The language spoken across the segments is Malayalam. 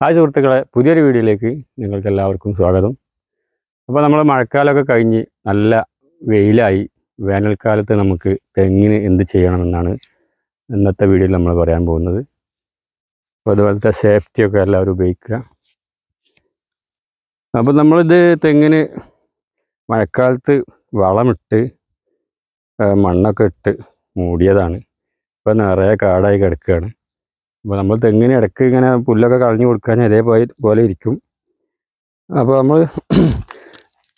ഹായ് സുഹൃത്തുക്കളെ പുതിയൊരു വീഡിയോയിലേക്ക് നിങ്ങൾക്ക് എല്ലാവർക്കും സ്വാഗതം. അപ്പോൾ നമ്മൾ മഴക്കാലമൊക്കെ കഴിഞ്ഞ് നല്ല വെയിലായി. വേനൽക്കാലത്ത് നമുക്ക് തെങ്ങിന് എന്ത് ചെയ്യണമെന്നാണ് ഇന്നത്തെ വീഡിയോയിൽ നമ്മൾ പറയാൻ പോകുന്നത്. അപ്പോൾ അതുപോലത്തെ സേഫ്റ്റിയൊക്കെ എല്ലാവരും ഉപയോഗിക്കുക. അപ്പോൾ നമ്മളിത് തെങ്ങിന് മഴക്കാലത്ത് വളമിട്ട് ആ, മണ്ണൊക്കെ ഇട്ട് മൂടിയതാണ്. ഇപ്പോൾ നിറയെ കാടായി കിടക്കുകയാണ്. അപ്പോൾ നമ്മൾ തെങ്ങിന് ഇടയ്ക്ക് ഇങ്ങനെ പുല്ലൊക്കെ കളഞ്ഞു കൊടുക്കാൻ അതേപോലെ പോലെ ഇരിക്കും. അപ്പോൾ നമ്മൾ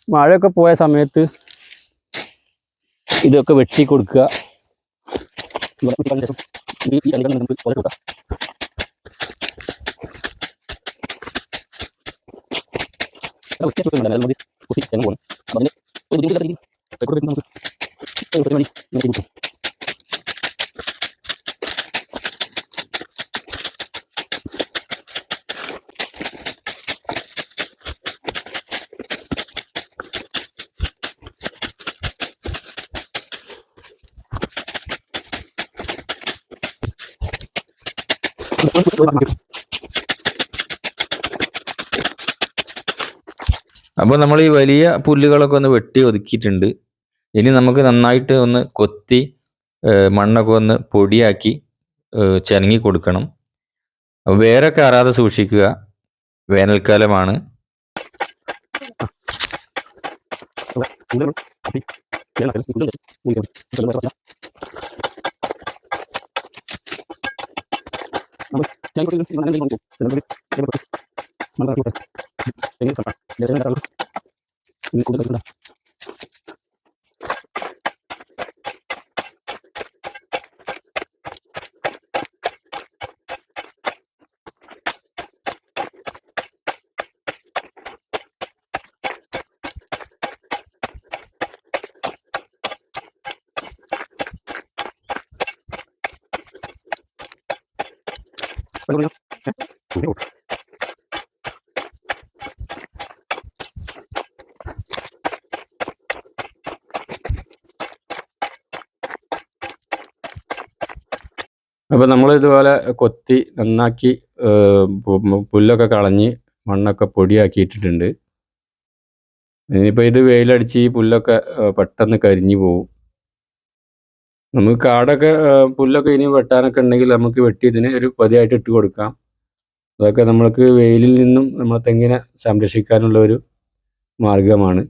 മഴയൊക്കെ പോയ സമയത്ത് ഇതൊക്കെ വെട്ടി കൊടുക്കുക. നമുക്ക് അപ്പോൾ നമ്മൾ ഈ വലിയ പുല്ലുകളൊക്കെ ഒന്ന് വെട്ടി ഒതുക്കിയിട്ടുണ്ട്. ഇനി നമുക്ക് നന്നായിട്ട് ഒന്ന് കൊത്തി മണ്ണൊക്കെ ഒന്ന് പൊടിയാക്കി ചനങ്ങി കൊടുക്കണം. വേറെ കയറാതെ സൂക്ഷിക്കുക. വേനൽക്കാലമാണ്. Ini kuda kuda. അപ്പോൾ നമ്മൾ ഇതുപോലെ കൊത്തി നന്നാക്കി പുല്ലൊക്കെ കളഞ്ഞ് മണ്ണൊക്കെ പൊടിയാക്കിയിട്ടിട്ടുണ്ട്. ഇനിയിപ്പോൾ ഇത് വെയിലടിച്ച് ഈ പുല്ലൊക്കെ പെട്ടെന്ന് കരിഞ്ഞു പോകും നമുക്ക് കാടൊക്കെ പുല്ലൊക്കെ ഇനി വെട്ടാനൊക്കെ ഉണ്ടെങ്കിൽ നമുക്ക് വെട്ടി ഇതിന് ഒരു പതിയായിട്ട് ഇട്ട് കൊടുക്കാം. അതൊക്കെ നമ്മൾക്ക് വെയിലിൽ നിന്നും നമ്മളെ തെങ്ങിനെ സംരക്ഷിക്കാനുള്ള ഒരു മാർഗമാണ്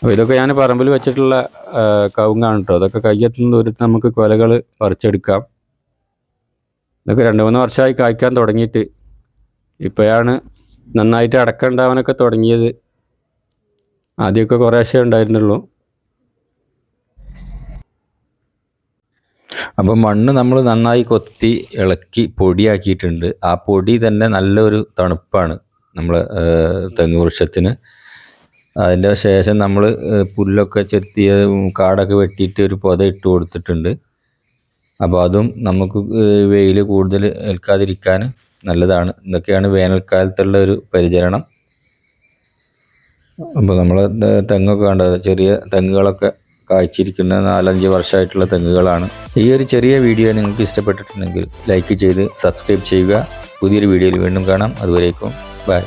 അപ്പോൾ ഇതൊക്കെ ഞാൻ പറമ്പിൽ വെച്ചിട്ടുള്ള കവുങ്ങാണ് കേട്ടോ അതൊക്കെ കയ്യെത്തുന്ന ദൂരത്ത് നമുക്ക് കൊലകൾ പറിച്ചെടുക്കാം. ഇതൊക്കെ രണ്ട് മൂന്ന് വർഷമായി കായ്ക്കാൻ തുടങ്ങിയിട്ട്. ഇപ്പോഴാണ് നന്നായിട്ട് അടക്കം ഉണ്ടാവാനൊക്കെ തുടങ്ങിയത്. ആദ്യമൊക്കെ കുറേശ്ശേ ഉണ്ടായിരുന്നുള്ളൂ. അപ്പം മണ്ണ് നമ്മൾ നന്നായി കൊത്തി ഇളക്കി പൊടിയാക്കിയിട്ടുണ്ട്. ആ പൊടി തന്നെ നല്ലൊരു തണുപ്പാണ് നമ്മൾ തെങ്ങ് വൃക്ഷത്തിന്. അതിന്റെ ശേഷം നമ്മൾ പുല്ലൊക്കെ ചെത്തിയ കാടൊക്കെ വെട്ടിയിട്ട് ഒരു പൊത ഇട്ട് കൊടുത്തിട്ടുണ്ട്. അപ്പോൾ അതും നമുക്ക് വെയിൽ കൂടുതൽ ഏൽക്കാതിരിക്കാൻ നല്ലതാണ്. ഇതൊക്കെയാണ് വേനൽക്കാലത്തുള്ള ഒരു പരിചരണം. അപ്പോൾ നമ്മൾ തെങ്ങൊക്കെ കണ്ടത് ചെറിയ തെങ്ങുകളൊക്കെ കായ്ച്ചിരിക്കുന്ന നാലഞ്ച് വർഷമായിട്ടുള്ള തെങ്ങുകളാണ്. ഈ ഒരു ചെറിയ വീഡിയോ നിങ്ങൾക്ക് ഇഷ്ടപ്പെട്ടിട്ടുണ്ടെങ്കിൽ ലൈക്ക് ചെയ്ത് സബ്സ്ക്രൈബ് ചെയ്യുക. പുതിയൊരു വീഡിയോയിൽ വീണ്ടും കാണാം. അതുവരേക്കും ബൈ.